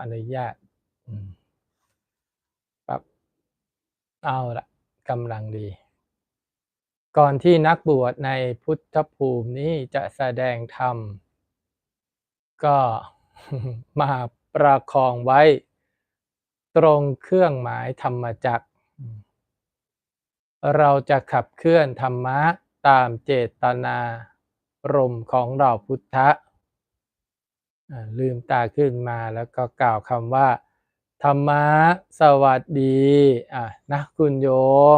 อนุญาตอืมครับเอาละกำลังดี ก่อนที่นักบวชในพุทธภูมินี้จะแสดงธรรม ก็มาประคองไว้ ตรงเครื่องหมายธรรมจักร เราจะขับเคลื่อนธรรมะตามเจตนารมณ์ของเราพุทธะอ่า ลืมตาขึ้นมาแล้วก็กล่าวคำว่า ธรรมะสวัสดีอะนะคุณโย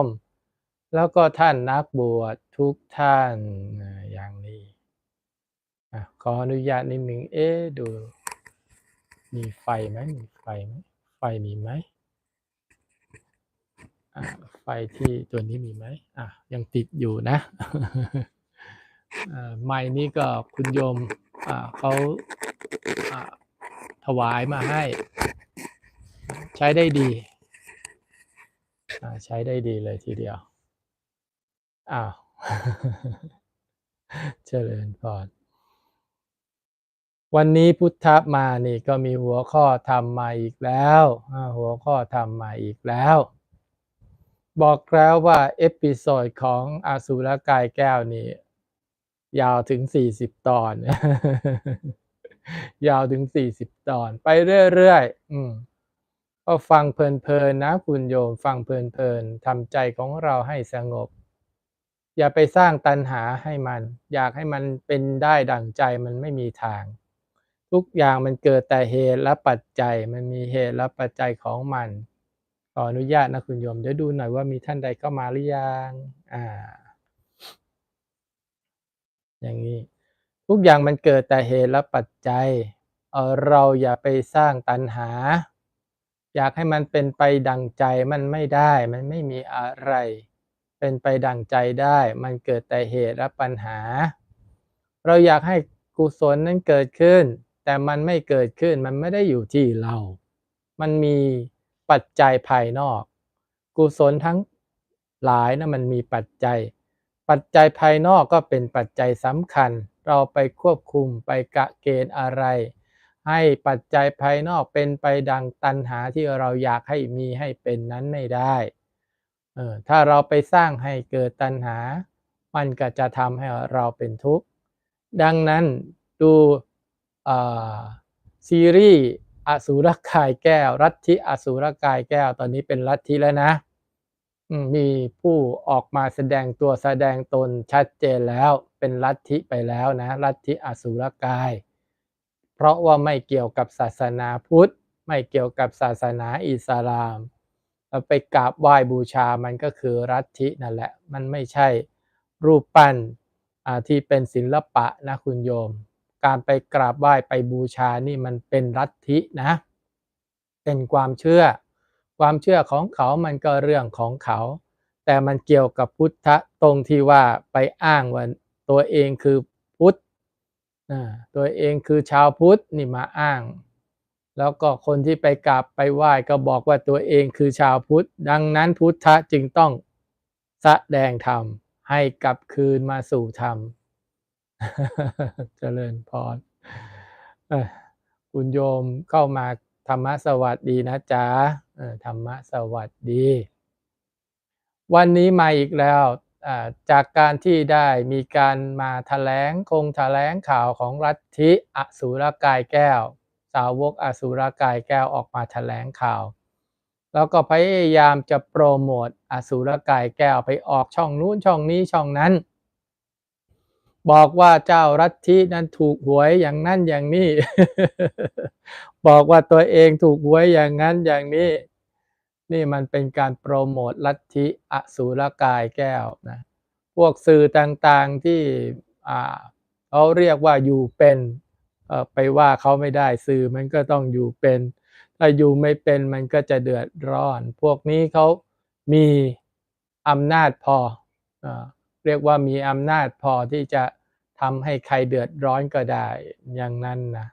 ม แล้วก็ท่านนักบวชทุกท่านอย่างนี้อขออนุญาตนิดหนึ่งเอ๊ดู มีไฟไหมมีไฟไหมไฟมีไหมไฟที่ตัวนี้มีไหมอะยังติดอยู่นะอ่าไม้นี้ก็คุณโยมเขา ถวายมาให้ ใช้ได้ดีใช้ได้ดีเลยทีเดียว อ้าว เจริญพรวันนี้พุทธมานี่ก็มีหัวข้อธรรมมาอีกแล้ว หัวข้อธรรมมาอีกแล้ว บอกแล้วว่า เอพิโซดของอาสุรกายแก้วนี่ ยาวถึงสี่สิบตอน ยาวถึงสี่สิบตอน ไปเรื่อยๆอืมก็ฟังเพลินๆนะคุณโยม ฟังเพลินๆทำใจของเราให้สงบ อย่าไปสร้างตัณหาให้มัน อยากให้มันเป็นได้ดั่งใจมันไม่มีทาง ทุกอย่างมันเกิดแต่เหตุและปัจจัยมันมีเหตุและปัจจัยของมัน ขออนุญาตนะคุณโยมเดี๋ยวดูหน่อยว่ามีท่านใดเข้ามาหรือยังอ่า อย่างนี้ ทุกอย่างมันเกิดแต่เหตุและปัจจัยเเราอย่าไปสร้างตัณหา อยากให้มันเป็นไปดังใจมันไม่ได้ มันไม่มีอะไร เป็นไปดังใจได้ มันเกิดแต่เหตุและปัญหา เราอยากให้กุศลนั้นเกิดขึ้น แต่มันไม่เกิดขึ้นมันไม่ได้อยู่ที่เรา มันมีปัจจัยภายนอก กุศลทั้งหลายนะมันมีปัจจัย ปัจจัยภายนอกก็เป็นปัจจัยสำคัญ เราไปควบคุมไปกะเกณฑ์อะไร ให้ปัจจัยภายนอกเป็นไปดังตัณหาที่เราอยากให้มีให้เป็นนั้นไม่ได้เออถ้าเราไปสร้างให้เกิดตัณหา มันก็จะทำให้เราเป็นทุกข์ ดังนั้นดูซีรีส์อสูรกายแก้ว รัทธิอสูรกายแก้วตอนนี้เป็นลัทธิแล้วนะ มีผู้ออกมาแสดงตัวแสดงตนชัดเจนแล้วเป็นลัทธิไปแล้วนะลัทธิอสูรกาย เพราะว่าไม่เกี่ยวกับศาสนาพุทธ ไม่เกี่ยวกับศาสนาอิสลามเราไปกราบไหว้บูชามันก็คือลัทธินั่นแหละ มันไม่ใช่รูปปั้นที่เป็นศิลปะนะคุณโยม การไปกราบไหว้ไปบูชานี่มันเป็นลัทธินะ เป็นความเชื่อ ความเชื่อของเขามันก็เรื่องของเขา แต่มันเกี่ยวกับพุทธะตรงที่ว่าไปอ้างว่าตัวเองคือพุทธตัวเองคือชาวพุทธนี่มาอ้าง แล้วก็คนที่ไปกราบไปไหว้ก็บอกว่าตัวเองคือชาวพุทธ ดังนั้นพุทธะจึงต้องแสดงธรรมให้กลับคืนมาสู่ธรรมเจริญพรเอ่อคุณโยมเข้ามา ธรรมะสวัสดีนะจ๊ะธรรมะสวัสดี วันนี้มาอีกแล้วจากการที่ได้มีการมาแถลงคงแถลงข่าวของลัทธิอสูรกายแก้ว สาวกอสูรกายแก้วออกมาแถลงข่าว แล้วก็พยายามจะโปรโมทอสูรกายแก้วไปออกช่องนู้นช่องนี้ช่องนั้น บอกว่าเจ้ารัทธินั้นถูกหวยอย่างนั้นอย่างนี้ บอกว่าตัวเองถูกหวยอย่างนั้นอย่างนี้ นี่มันเป็นการโปรโมทลัทธิอสูรกายแก้วนะพวกสื่อต่างๆที่เขาเรียกว่าอยู่เป็นไปว่าเขาไม่ได้สื่อมันก็ต้องอยู่เป็น ถ้าอยู่ไม่เป็นมันก็จะเดือดร้อน พวกนี้เขามีอำนาจพอเอ่อเรียกว่ามีอำนาจพอที่จะทำให้ใครเดือดร้อนก็ได้อย่างนั้นนะ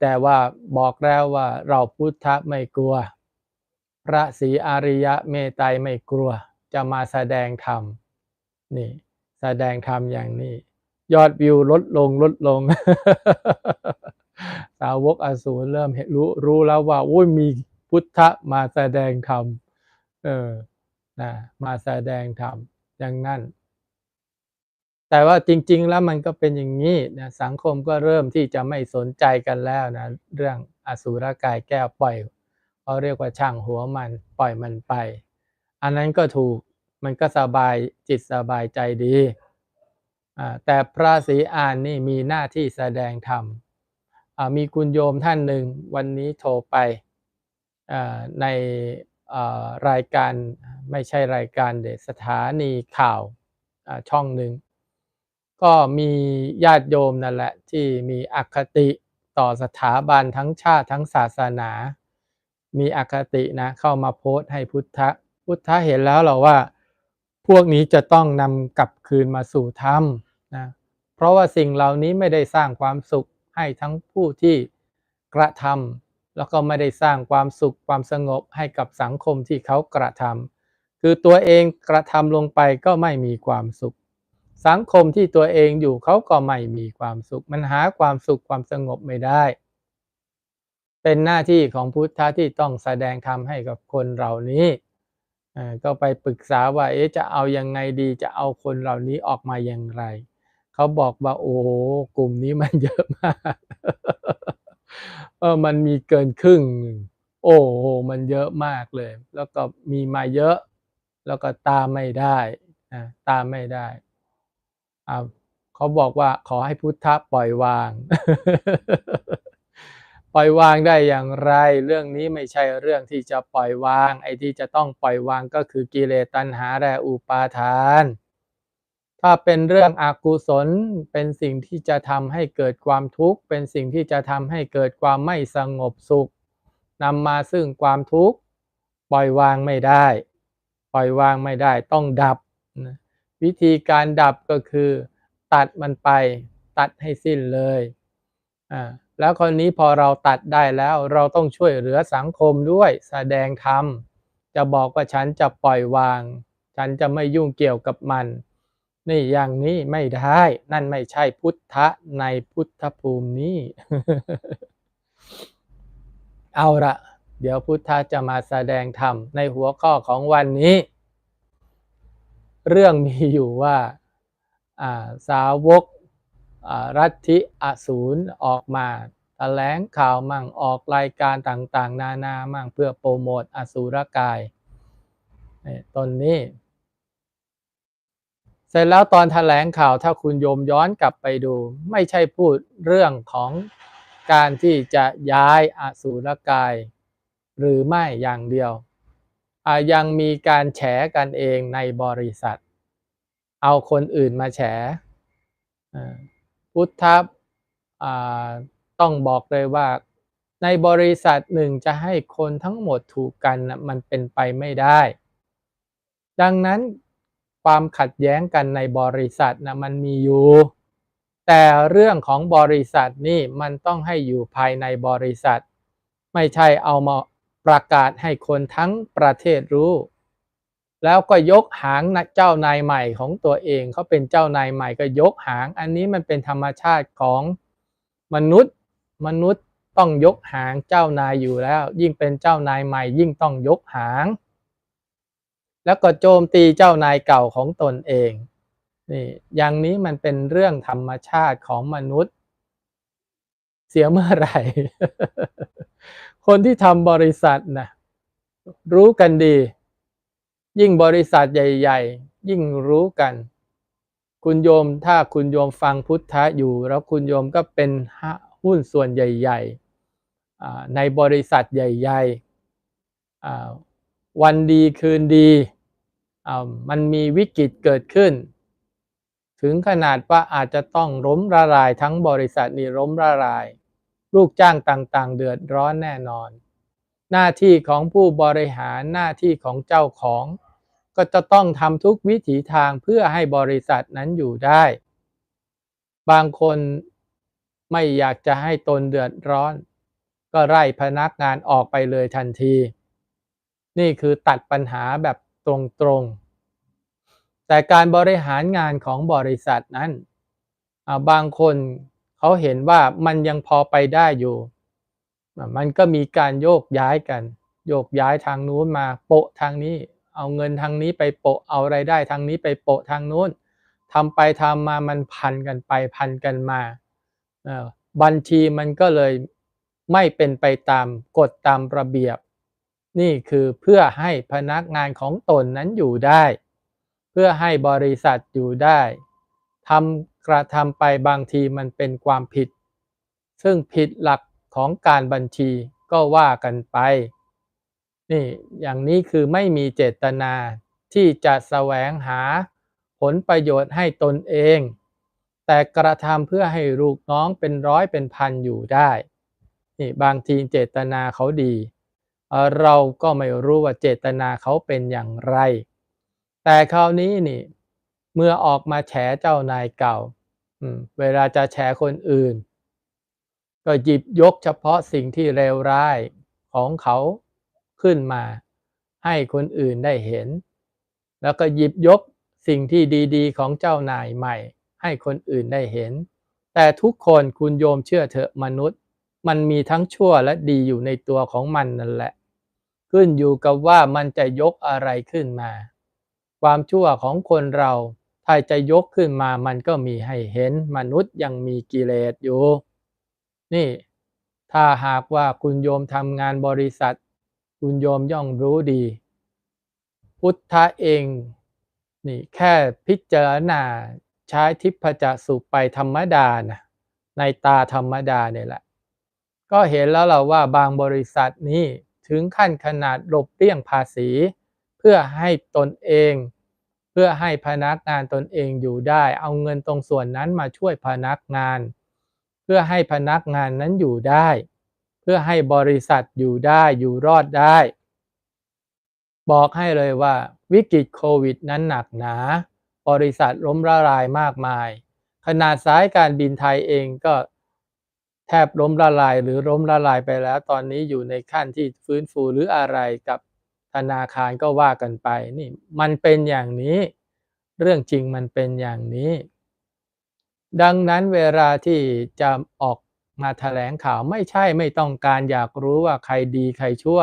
แต่ว่าบอกแล้วว่าเราพุทธะไม่กลัว พระศรีอริยะเมตไตรไม่กลัว จะมาแสดงธรรมนี่แสดงธรรมอย่างนี้ ยอดวิวลดลงลดลง สาวกอสูรเริ่มเห็นรู้รู้แล้วว่าโอ้ยมีพุทธะมาแสดงธรรมเออนะมาแสดงธรรมอย่างนั้น แต่ว่าจริง ๆ แล้วมันก็เป็นอย่างนี้นะสังคมก็เริ่มที่จะไม่สนใจกันแล้วนะเรื่องอสูรกายแก้วปล่อยเขาเรียกว่าช่างหัวมันปล่อยมันไป อันนั้นก็ถูกมันก็สบายจิตสบายใจดีแต่พระศรีอานนี่มีหน้าที่แสดงธรรมมีคุณโยมท่านหนึ่งวันนี้โทรไปในรายการไม่ใช่รายการเดสถานีข่าวช่องหนึ่ง ก็มีญาติโยมนั่นแหละที่มีอคติต่อสถาบันทั้งชาติทั้งศาสนา มีอคตินะเข้ามาโพสต์ให้พุทธะพุทธะเห็นแล้วเหรอว่า พวกนี้จะต้องนำกลับคืนมาสู่ธรรมนะเพราะว่าสิ่งเหล่านี้ไม่ได้สร้างความสุขให้ทั้งผู้ที่กระทำแล้วก็ไม่ได้สร้างความสุขความสงบให้กับสังคมที่เขากระทำคือตัวเองกระทำลงไปก็ไม่มีความสุข สังคมที่ตัวเองอยู่เขาก็ไม่มีความสุข มันหาความสุขความสงบไม่ได้ เป็นหน้าที่ของพุทธะที่ต้องแสดงธรรมให้กับคนเหล่านี้ก็ไปปรึกษาว่าเอ๊ะจะเอายังไงดีจะเอาคนเหล่านี้ออกมาอย่างไร เขาบอกว่าโอ้กลุ่มนี้มันเยอะมากเออมันมีเกินครึ่ง โอ้โหมันเยอะมากเลย แล้วก็มีมาเยอะ แล้วก็ตามไม่ได้นะตามไม่ได้ เขาบอกว่าขอให้พุทธะปล่อยวาง ปล่อยวางได้อย่างไร เรื่องนี้ไม่ใช่เรื่องที่จะปล่อยวาง ไอ้ที่จะต้องปล่อยวางก็คือกิเลสตัณหาและอุปาทาน ถ้าเป็นเรื่องอกุศลเป็นสิ่งที่จะทำให้เกิดความทุกข์ เป็นสิ่งที่จะทำให้เกิดความไม่สงบสุขนำมาซึ่งความทุกข์ ปล่อยวางไม่ได้ ปล่อยวางไม่ได้ต้องดับนะ วิธีการดับก็คือ ตัดมันไป ตัดให้สิ้นเลยอ่าแล้วคนนี้พอเราตัดได้แล้วเราต้องช่วยเหลือสังคมด้วยแสดงธรรมจะบอกว่าฉันจะปล่อยวาง ฉันจะไม่ยุ่งเกี่ยวกับมัน นี่อย่างนี้ไม่ได้ นั่นไม่ใช่พุทธะในพุทธภูมินี้ เอาละเดี๋ยวพุทธะจะมาแสดงธรรมในหัวข้อของวันนี้ เรื่องมีอยู่ว่าสาวกรัฐิอสูรออกมาแถลงข่าวมั่งออกรายการต่างๆ นานามั่งเพื่อโปรโมทอสูรกายตอนนี้ เสร็จแล้วตอนแถลงข่าวถ้าคุณโยมย้อนกลับไปดู ไม่ใช่พูดเรื่องของการที่จะย้ายอสูรกาย หรือไม่อย่างเดียว ยังมีการแฉกันเองในบริษัท เอาคนอื่นมาแฉพุทธต้องบอกเลยว่าในบริษัทหนึ่งจะให้คนทั้งหมดถูกกันนะมันเป็นไปไม่ได้ ดังนั้นความขัดแย้งกันในบริษัทนะมันมีอยู่ แต่เรื่องของบริษัทนี่มันต้องให้อยู่ภายในบริษัท ไม่ใช่เอามา ประกาศให้คนทั้งประเทศรู้ แล้วก็ยกหางเจ้านายใหม่ของตัวเองเขาเป็นเจ้านายใหม่ก็ยกหาง อันนี้มันเป็นธรรมชาติของมนุษย์ มนุษย์ต้องยกหางเจ้านายอยู่แล้ว ยิ่งเป็นเจ้านายใหม่ ยิ่งต้องยกหาง แล้วก็โจมตีเจ้านายเก่าของตนเองนี่อย่างนี้มันเป็นเรื่องธรรมชาติของมนุษย์ เสียเมื่อไหร่ คนที่ทำบริษัทนะรู้กันดี ยิ่งบริษัทใหญ่ ๆ ยิ่งรู้กัน คุณโยมถ้าคุณโยมฟังพุทธะอยู่ แล้วคุณโยมก็เป็นหุ้นส่วนใหญ่ ๆ ในบริษัทใหญ่ๆ วันดีคืนดีมันมีวิกฤตเกิดขึ้น ถึงขนาดว่าอาจจะต้องล้มละลายทั้งบริษัทนี้ล้มละลาย ลูกจ้างต่างๆ เดือดร้อนแน่นอน หน้าที่ของผู้บริหารหน้าที่ของเจ้าของ ก็จะต้องทำทุกวิถีทางเพื่อให้บริษัทนั้นอยู่ได้ บางคนไม่อยากจะให้ตนเดือดร้อน ก็ไล่พนักงานออกไปเลยทันที นี่คือตัดปัญหาแบบตรงๆ แต่การบริหารงานของบริษัทนั้น บางคน เขาเห็นว่ามันยังพอไปได้อยู่ มันก็มีการโยกย้ายกัน โยกย้ายทางนู้นมาโปะทางนี้ เอาเงินทางนี้ไปโปะเอาไรายได้ทางนี้ไปโปะทางนู้นทำไปทำมามันพันกันไปพันกันมาบัญชีมันก็เลยไม่เป็นไปตามกฎตามระเบียบ นี่คือเพื่อให้พนักงานของตนนั้นอยู่ได้ เพื่อให้บริษัทอยู่ได้ทำ กระทำไปบางทีมันเป็นความผิด ซึ่งผิดหลักของการบัญชีก็ว่ากันไป นี่อย่างนี้คือไม่มีเจตนาที่จะแสวงหาผลประโยชน์ให้ตนเอง แต่กระทำเพื่อให้ลูกน้องเป็นร้อยเป็นพันอยู่ได้นี่บางทีเจตนาเขาดีเอ่อเราก็ไม่รู้ว่าเจตนาเขาเป็นอย่างไร แต่คราวนี้นี่ เมื่อออกมาแฉเจ้านายเก่า เวลาจะแฉคนอื่น ก็หยิบยกเฉพาะสิ่งที่เลวร้ายของเขาขึ้นมา ให้คนอื่นได้เห็น แล้วก็หยิบยกสิ่งที่ดีๆ ของเจ้านายใหม่ ให้คนอื่นได้เห็น แต่ทุกคนคุณโยมเชื่อเถอะมนุษย์ มันมีทั้งชั่วและดีอยู่ในตัวของมันนั่นแหละ ขึ้นอยู่กับว่ามันจะยกอะไรขึ้นมา ความชั่วของคนเรา ถ้าจะยกขึ้นมามันก็มีให้เห็นมนุษย์ยังมีกิเลสอยู่ นี่ ถ้าหากว่าคุณโยมทำงานบริษัท คุณโยมย่อมรู้ดี พุทธะเองนี่แค่พิจารณาใช้ทิพจสุไปธรรมดานะในตาธรรมดาเนี่ยแหละ ก็เห็นแล้วเราว่าบางบริษัทนี้ถึงขั้นขนาดหลบเลี่ยงภาษี เพื่อให้ตนเอง เพื่อให้พนักงานตนเองอยู่ได้ เอาเงินตรงส่วนนั้นมาช่วยพนักงาน เพื่อให้พนักงานนั้นอยู่ได้ เพื่อให้บริษัทอยู่ได้อยู่รอดได้ บอกให้เลยว่า วิกฤตโควิดนั้นหนักหนา บริษัทล้มละลายมากมาย ขนาดสายการบินไทยเองก็แทบล้มละลายหรือล้มละลายไปแล้ว ตอนนี้อยู่ในขั้นที่ฟื้นฟูหรืออะไรกับ ธนาคารก็ว่ากันไปนี่มันเป็นอย่างนี้ เรื่องจริงมันเป็นอย่างนี้ ดังนั้นเวลาที่จะออกมาแถลงข่าวไม่ใช่ไม่ต้องการอยากรู้ว่าใครดีใครชั่ว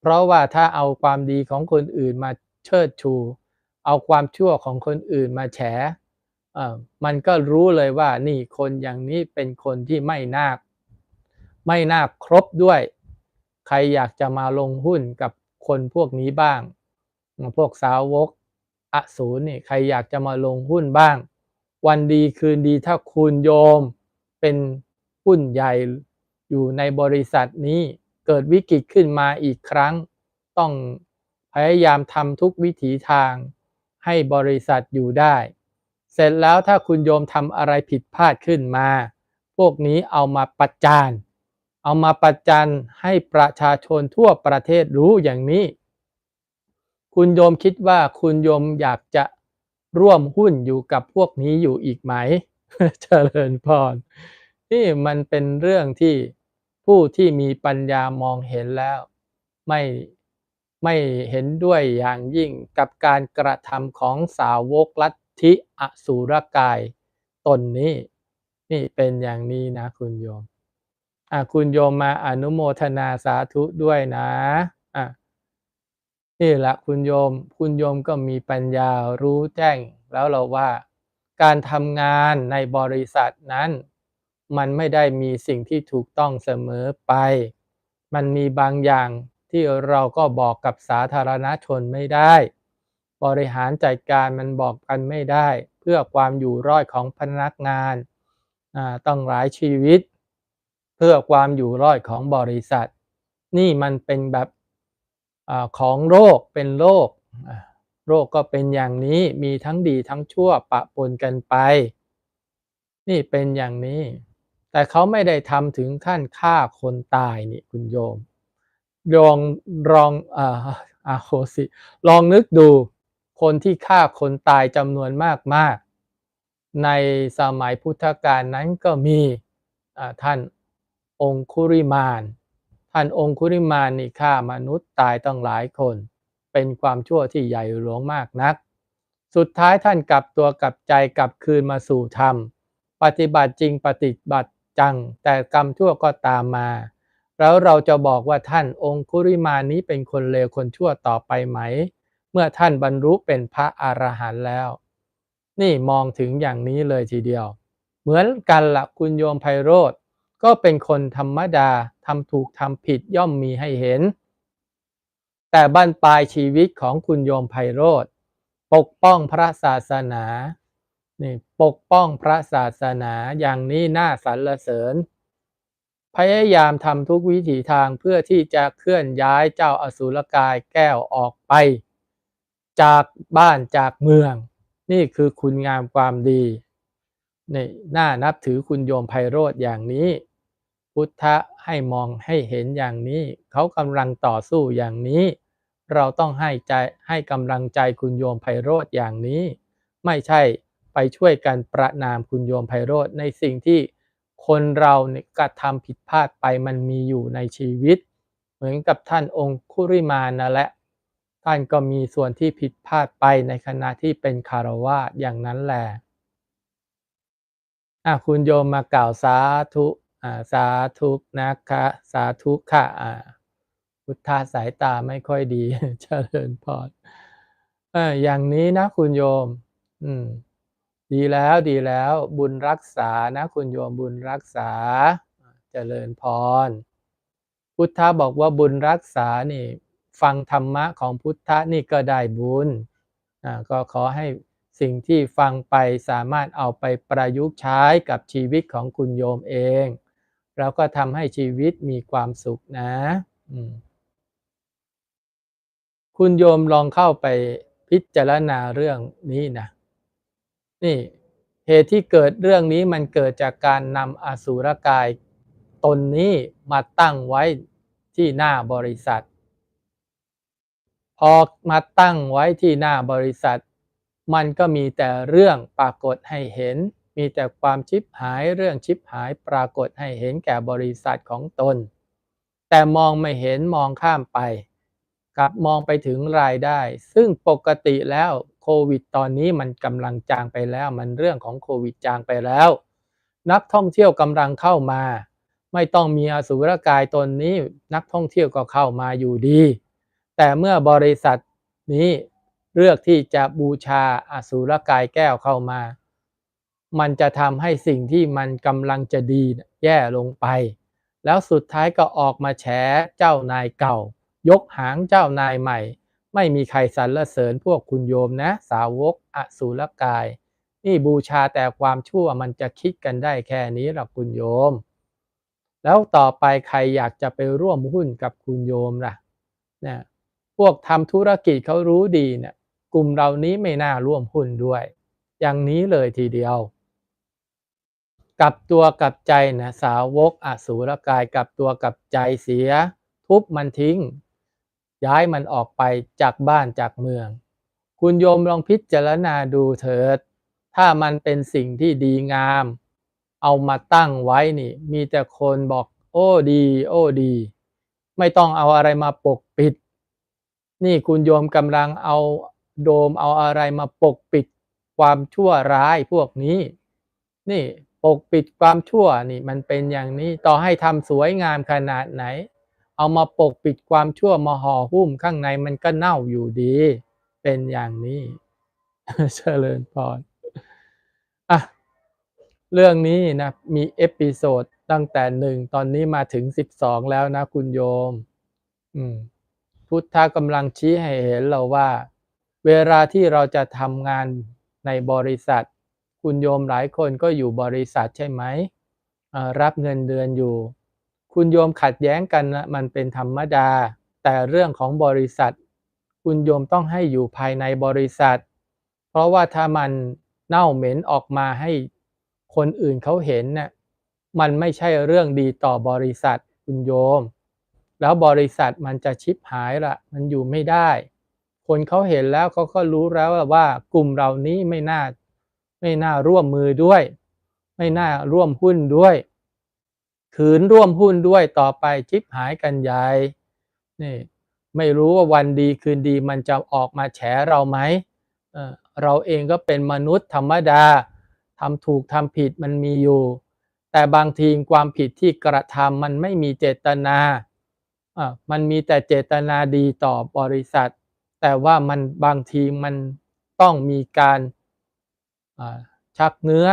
เพราะว่าถ้าเอาความดีของคนอื่นมาเชิดชู เอาความชั่วของคนอื่นมาแฉมันก็รู้เลยว่านี่คนอย่างนี้เป็นคนที่ไม่น่าไม่น่าครบด้วย ใครอยากจะมาลงหุ้นกับ คนพวกนี้บ้าง พวกสาวกอสูรนี่ใครอยากจะมาลงหุ้นบ้าง วันดีคืนดีถ้าคุณโยมเป็นหุ้นใหญ่อยู่ในบริษัทนี้เกิดวิกฤตขึ้นมาอีกครั้ง ต้องพยายามทำทุกวิถีทางให้บริษัทอยู่ได้ เสร็จแล้วถ้าคุณโยมทำอะไรผิดพลาดขึ้นมา พวกนี้เอามาประจาน เอามาประจานให้ประชาชนทั่วประเทศรู้อย่างนี้ คุณโยมคิดว่าคุณโยมอยากจะร่วมหุ้นอยู่กับพวกนี้อยู่อีกไหม เจริญพร นี่มันเป็นเรื่องที่ผู้ที่มีปัญญามองเห็นแล้ว ไม่ไม่เห็นด้วยอย่างยิ่งกับการกระทำของสาวกลัทธิอสูรกายตนนี้ นี่เป็นอย่างนี้นะคุณโยม อะคุณโยมมาอนุโมทนาสาธุด้วยนะอะนี่แหละคุณโยม คุณโยมก็มีปัญญารู้แจ้ง แล้วเราว่าการทำงานในบริษัทนั้น มันไม่ได้มีสิ่งที่ถูกต้องเสมอไป มันมีบางอย่างที่เราก็บอกกับสาธารณชนไม่ได้ บริหารจัดการมันบอกกันไม่ได้ เพื่อความอยู่รอดของพนักงานอ่าต้องหลายชีวิต พื่อความอยู่รอดของบริษัท นี่มันเป็นแบบอของโรคเป็นโรคโรคก็เป็นอย่างนี้มีทั้งดีทั้งชั่วปะปนกันไป นี่เป็นอย่างนี้ แต่เขาไม่ได้ทำถึงขั้นฆ่าคนตายนี่คุณโยมลองลองอ่าอาโหสิลองนึกดูคนที่ฆ่าคนตายจำนวนมาก ๆ ในสมัยพุทธกาลนั้นก็มีท่าน องคุริมาน ท่านองคุริมานนี่ฆ่ามนุษย์ตายต้องหลายคน เป็นความชั่วที่ใหญ่หลวงมากนัก สุดท้ายท่านกลับตัวกลับใจกลับคืนมาสู่ธรรม ปฏิบัติจริงปฏิบัติจัง แต่กรรมชั่วก็ตามมา แล้วเราจะบอกว่าท่านองคุริมานนี้เป็นคนเลวคนชั่วต่อไปไหม เมื่อท่านบรรลุเป็นพระอรหันต์แล้ว นี่มองถึงอย่างนี้เลยทีเดียว เหมือนกันละคุณโยมไพโรธ ก็เป็นคนธรรมดาทำถูกทำผิดย่อมมีให้เห็น แต่บั้นปลายชีวิตของคุณโยมไพโรธปกป้องพระศาสนานี่ปกป้องพระศาสนาอย่างนี้น่าสรรเสริญ พยายามทำทุกวิถีทางเพื่อที่จะเคลื่อนย้ายเจ้าอสุรกายแก้วออกไป จากบ้านจากเมือง นี่คือคุณงามความดีนี่น่านับถือคุณโยมไพโรธอย่างนี้ พุทธะให้มองให้เห็นอย่างนี้เขากำลังต่อสู้อย่างนี้ เราต้องให้ใจให้กำลังใจคุณโยมไพโรธอย่างนี้ ไม่ใช่ไปช่วยกันประนามคุณโยมไพโรธในสิ่งที่คนเราเนี่ยกระทำผิดพลาดไปมันมีอยู่ในชีวิต เหมือนกับท่านองคุริมานนั่นแหละ ท่านก็มีส่วนที่ผิดพลาดไปในขณะที่เป็นคารวาสอย่างนั้นแหละคุณโยมมากล่าวสาธุ สาธุนะคะสาธุค่ะอ่าพุทธาสายตาไม่ค่อยดีเจริญพรอออย่างนี้นะคุณโยม อืม ดีแล้วดีแล้วบุญรักษานะคุณโยมบุญรักษาเจริญพร พุทธะบอกว่าบุญรักษานี่ ฟังธรรมะของพุทธะนี่ก็ได้บุญอ่าก็ขอให้สิ่งที่ฟังไปสามารถเอาไปประยุกต์ใช้กับชีวิตของคุณโยมเอง แล้วก็ทำให้ชีวิตมีความสุขนะคุณโยมลองเข้าไปพิจารณาเรื่องนี้นะ นี่เหตุที่เกิดเรื่องนี้มันเกิดจากการนำอสุรกาย ตนนี้มาตั้งไว้ที่หน้าบริษัท พอมาตั้งไว้ที่หน้าบริษัท มันก็มีแต่เรื่องปรากฏให้เห็น มีแต่ความชิบหายเรื่องชิบหายปรากฏให้เห็นแก่บริษัทของตน แต่มองไม่เห็นมองข้ามไปกลับมองไปถึงรายได้ ซึ่งปกติแล้วโควิดตอนนี้มันกำลังจางไปแล้ว มันเรื่องของโควิดจางไปแล้ว นักท่องเที่ยวกำลังเข้ามา ไม่ต้องมีอสุรกายตนนี้นักท่องเที่ยวก็เข้ามาอยู่ดี แต่เมื่อบริษัทนี้เลือกที่จะบูชาอสุรกายแก้วเข้ามา มันจะทำให้สิ่งที่มันกำลังจะดีแย่ลงไป แล้วสุดท้ายก็ออกมาแฉเจ้านายเก่า ยกหางเจ้านายใหม่ ไม่มีใครสรรเสริญพวกคุณโยมนะ สาวกอสุรกาย นี่บูชาแต่ความชั่วมันจะคิดกันได้แค่นี้หรอกคุณโยม แล้วต่อไปใครอยากจะไปร่วมหุ้นกับคุณโยมล่ะนะพวกทำธุรกิจเขารู้ดีเนะี่ยกลุ่มเรานี้ไม่น่าร่วมหุ้นด้วย อย่างนี้เลยทีเดียว กับตัวกับใจนะสาวกอสูรกายกับตัวกับใจเสีย ทุบมันทิ้ง ย้ายมันออกไปจากบ้านจากเมือง คุณโยมลองพิจารณาดูเถิด ถ้ามันเป็นสิ่งที่ดีงาม เอามาตั้งไว้นี่ มีแต่คนบอก โอ้ดี โอ้ดี ไม่ต้องเอาอะไรมาปกปิด นี่คุณโยมกำลังเอาโดมเอาอะไรมาปกปิด ความชั่วร้ายพวกนี้ นี่ ปกปิดความชั่วนี่มันเป็นอย่างนี้ต่อให้ทำสวยงามขนาดไหน เอามาปกปิดความชั่วมาห่อหุ้มข้างในมันก็เน่าอยู่ดี เป็นอย่างนี้เจริญพรอะเรื่องนี้นะมีเอพิโซดตั้งแต่หนึ่งตอนนี้มาถึงสิบสองแล้วนะคุณโยม อืม พุทธะกำลังชี้ให้เห็นเราว่า เวลาที่เราจะทำงานในบริษัท คุณโยมหลายคนก็อยู่บริษัทใช่ไหมรับเงินเดือนอยู่ คุณโยมขัดแย้งกันนะมันเป็นธรรมดา แต่เรื่องของบริษัท คุณโยมต้องให้อยู่ภายในบริษัท เพราะว่าถ้ามันเน่าเหม็นออกมาให้คนอื่นเขาเห็นเนะ่ยมันไม่ใช่เรื่องดีต่อบริษัทคุณโยม แล้วบริษัทมันจะชิบหายละมันอยู่ไม่ได้ คนเขาเห็นแล้วเขาก็รู้แล้วว่ากลุ่มเรานี้ไม่น่า ไม่น่าร่วมมือด้วย ไม่น่าร่วมหุ้นด้วยขืนร่วมหุ้นด้วยต่อไปชิบหายกันใหญ่นี่ไม่รู้ว่าวันดีคืนดีมันจะออกมาแฉเราไหมเเราเองก็เป็นมนุษย์ธรรมดาทำถูกทำผิดมันมีอยู่ แต่บางทีความผิดที่กระทำมันไม่มีเจตนาอ่ามันมีแต่เจตนาดีต่อบริษัท แต่ว่ามันบางทีมันต้องมีการ ชักเนื้อ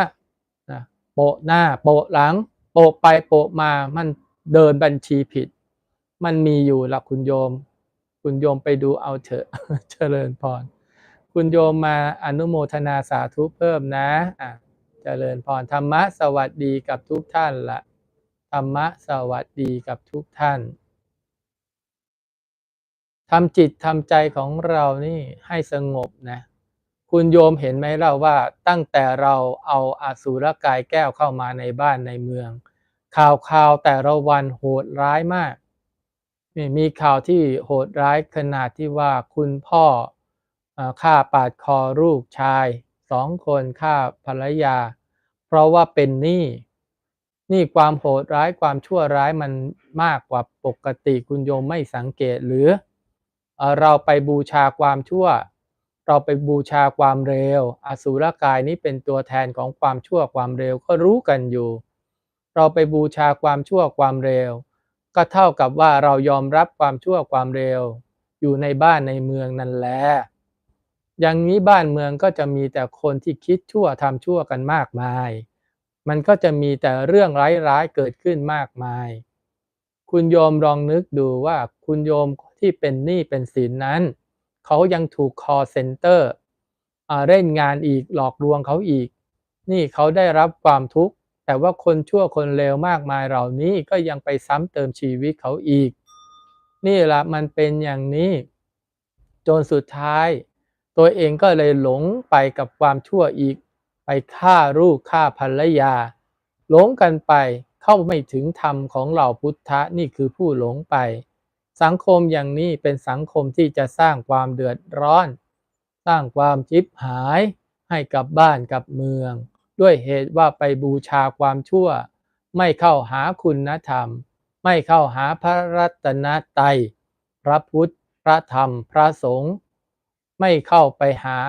นะโปะหน้าโปะหลัง โปะไปโปะมามันเดินบัญชีผิด มันมีอยู่ละคุณโยม คุณโยมไปดูเอาเถอะเจริญพร คุณโยมมาอนุโมทนาสาธุเพิ่มนะอะเจริญพรธรรมะสวัสดีกับทุกท่านละธรรมะสวัสดีกับทุกท่านทำจิตทำใจของเรานี่ให้สงบนะ คุณโยมเห็นไหมเราว่าตั้งแต่เราเอาอาสูรกายแก้วเข้ามาในบ้านในเมือง ข่าวข่าวแต่ละวันโหดร้ายมาก มีข่าวที่โหดร้ายขนาดที่ว่าคุณพ่อฆ่าปาดคอลูกชายสองคนฆ่าภรรยา เพราะว่าเป็นหนี้นี่ความโหดร้ายความชั่วร้ายมันมากกว่าปกติคุณโยมไม่สังเกตหรืออเราไปบูชาความชั่ว เราไปบูชาความเร็ว อสูรกายนี้เป็นตัวแทนของความชั่วความเร็วก็รู้กันอยู่ เราไปบูชาความชั่วความเร็ว ก็เท่ากับว่าเรายอมรับความชั่วความเร็ว อยู่ในบ้านในเมืองนั่นแหละอย่างนี้บ้านเมืองก็จะมีแต่คนที่คิดชั่วทำชั่วกันมากมาย มันก็จะมีแต่เรื่องร้ายๆเกิดขึ้นมากมาย คุณโยมลองนึกดูว่าคุณโยมที่เป็นหนี้เป็นสินนั้น เขายังถูก call center อ่าเล่นงานอีกหลอกลวงเขาอีก นี่เขาได้รับความทุกข์ แต่ว่าคนชั่วคนเลวมากมายเหล่านี้ก็ยังไปซ้ำเติมชีวิตเขาอีก นี่ละมันเป็นอย่างนี้ จนสุดท้าย ตัวเองก็เลยหลงไปกับความชั่วอีก ไปฆ่าลูกฆ่าภรรยา หลงกันไปเข้าไม่ถึงธรรมของเหล่าพุทธะนี่คือผู้หลงไป สังคมอย่างนี้เป็นสังคมที่จะสร้างความเดือดร้อน สร้างความจิบหายให้กับบ้านกับเมือง ด้วยเหตุว่าไปบูชาความชั่ว ไม่เข้าหาคุณธรรม ไม่เข้าหาพระรัตนตรัยพระพุทธ พระธรรม พระสงฆ์ไม่เข้าไปหา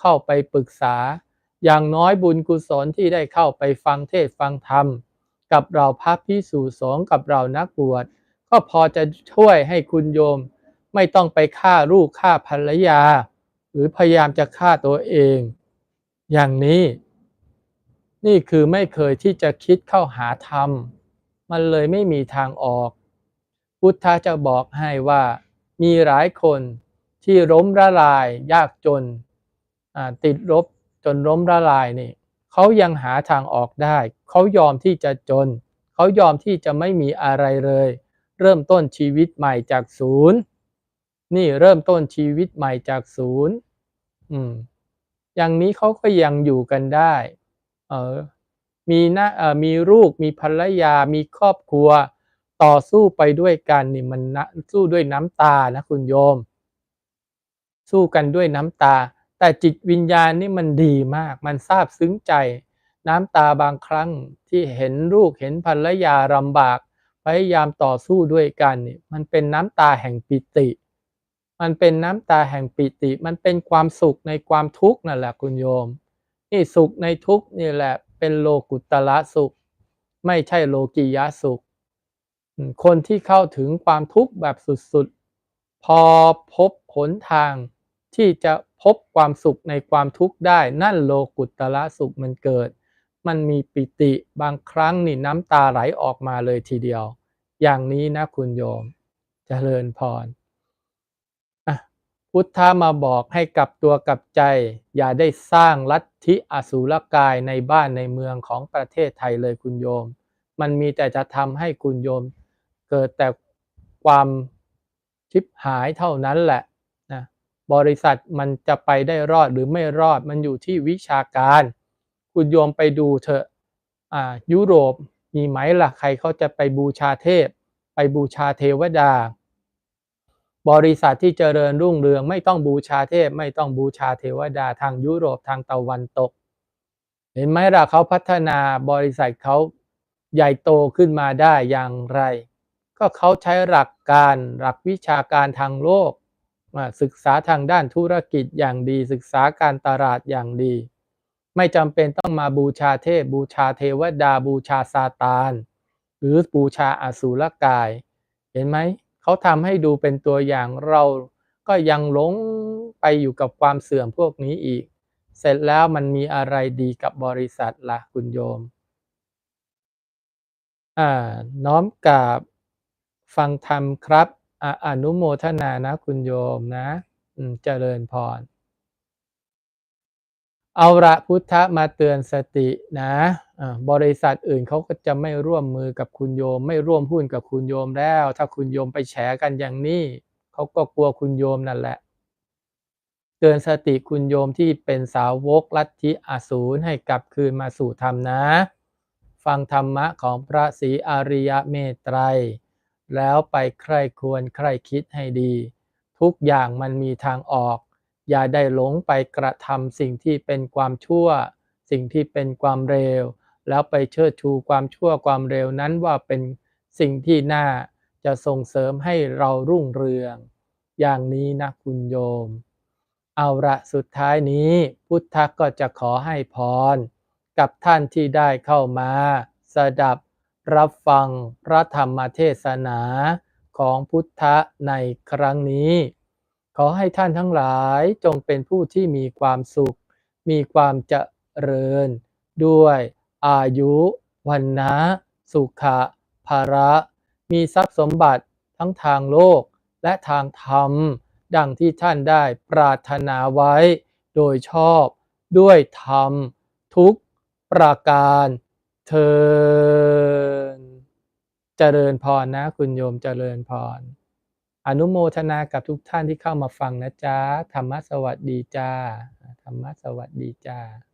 เข้าไปปรึกษา อย่างน้อยบุญกุศลที่ได้เข้าไปฟังเทศฟังธรรม กับเราพระพิสุสงฆ์กับเรานักบวช ก็พอจะช่วยให้คุณโยมไม่ต้องไปฆ่าลูกฆ่าภรรยา หรือพยายามจะฆ่าตัวเอง อย่างนี้ นี่คือไม่เคยที่จะคิดเข้าหาธรรม มันเลยไม่มีทางออก พุทธะจะบอกให้ว่ามีหลายคนที่ล้มละลายยากจนติดลบจนล้มละลายนี่เขายังหาทางออกได้ เขายอมที่จะจน เขายอมที่จะไม่มีอะไรเลย เริ่มต้นชีวิตใหม่จากศูนย์นี่เริ่มต้นชีวิตใหม่จากศูนย์อืมอย่างนี้เขาก็ยังอยู่กันได้เออมีนะเอ่อมีลูกมีภรรยามีครอบครัว ต่อสู้ไปด้วยกันนี่มันนะสู้ด้วยน้ำตานะคุณโยม สู้กันด้วยน้ำตา แต่จิตวิญญาณนี่มันดีมาก มันซาบซึ้งใจ น้ำตาบางครั้งที่เห็นลูกเห็นภรรยาลำบาก พยายามต่อสู้ด้วยกันนี่มันเป็นน้ำตาแห่งปิติ มันเป็นน้ำตาแห่งปิติ มันเป็นความสุขในความทุกข์นั่นแหละคุณโยมนี่สุขในทุกข์นี่แหละ เป็นโลกุตละสุข ไม่ใช่โลกียะสุข คนที่เข้าถึงความทุกข์แบบสุดๆ พอพบหนทางที่จะพบความสุขในความทุกข์ได้นั่นโลกุตละสุขมันเกิด มันมีปิติบางครั้งนี่น้ำตาไหลออกมาเลยทีเดียว อย่างนี้นะคุณโยมจเจริญพรอุทธามาบอกให้กลับตัวกลับใจ อย่าได้สร้างลัทธิอสูรกายในบ้านในเมืองของประเทศไทยเลยคุณโยม มันมีแต่จะทำให้คุณโยม เกิดแต่ความชิบหายเท่านั้นแหละนะบริษัทมันจะไปได้รอดหรือไม่รอดมันอยู่ที่วิชาการ คุณโยมไปดูเถอะอ่ายุโรปมีไหมล่ะใครเขาจะไปบูชาเทพ ไปบูชาเทวดา บริษัทที่เจริญรุ่งเรืองไม่ต้องบูชาเทพ ไม่ต้องบูชาเทวดาทางยุโรปทางตะวันตก เห็นไหมล่ะเขาพัฒนาบริษัทเขาใหญ่โตขึ้นมาได้อย่างไร ก็เขาใช้หลักการหลักวิชาการทางโลกมาศึกษาทางด้านธุรกิจอย่างดี ศึกษาการตลาดอย่างดี ไม่จำเป็นต้องมาบูชาเทพ บูชาเทวดา บูชาซาตาน หรือบูชาอสูรกาย เห็นไหม เขาทำให้ดูเป็นตัวอย่างเราก็ยังหลงไปอยู่กับความเสื่อมพวกนี้อีก เสร็จแล้วมันมีอะไรดีกับบริษัทล่ะคุณโยม อ่า น้อมกราบฟังธรรมครับออนุโมทนานะคุณโยมนะ เจริญพร เอาละพุทธมาเตือนสตินะบริษัทอื่นเขาก็จะไม่ร่วมมือกับคุณโยม ไม่ร่วมหุ้นกับคุณโยมแล้ว ถ้าคุณโยมไปแฉกันอย่างนี้เขาก็กลัวคุณโยมนั่นแหละ เตือนสติคุณโยมที่เป็นสาวกลัทธิอสูรให้กลับคืนมาสู่ธรรมนะ ฟังธรรมะของพระศรีอริยเมตไตรแล้วไปใคร่ควญใคร่คิดให้ดี ทุกอย่างมันมีทางออก อย่าได้หลงไปกระทำสิ่งที่เป็นความชั่ว สิ่งที่เป็นความเร็ว แล้วไปเชิดชูความชั่วความเร็วนั้นว่าเป็นสิ่งที่น่าจะส่งเสริมให้เรารุ่งเรือง อย่างนี้นะคุณโยม เอาละสุดท้ายนี้พุทธก็จะขอให้พร กับท่านที่ได้เข้ามา สดับรับฟังพระธรรมเทศนาของพุทธในครั้งนี้ ขอให้ท่านทั้งหลายจงเป็นผู้ที่มีความสุข มีความเจริญ ด้วยอายุวันนะสุขะภาระ มีทรัพย์สมบัติทั้งทางโลกและทางธรรม ดังที่ท่านได้ปรารถนาไว้ โดยชอบด้วยธรรม ทุกประการเทินเจริญพรนะคุณโยมเจริญพร อนุโมทนากับทุกท่านที่เข้ามาฟังนะจ๊ะ ธรรมะสวัสดีจ้า ธรรมะสวัสดีจ้า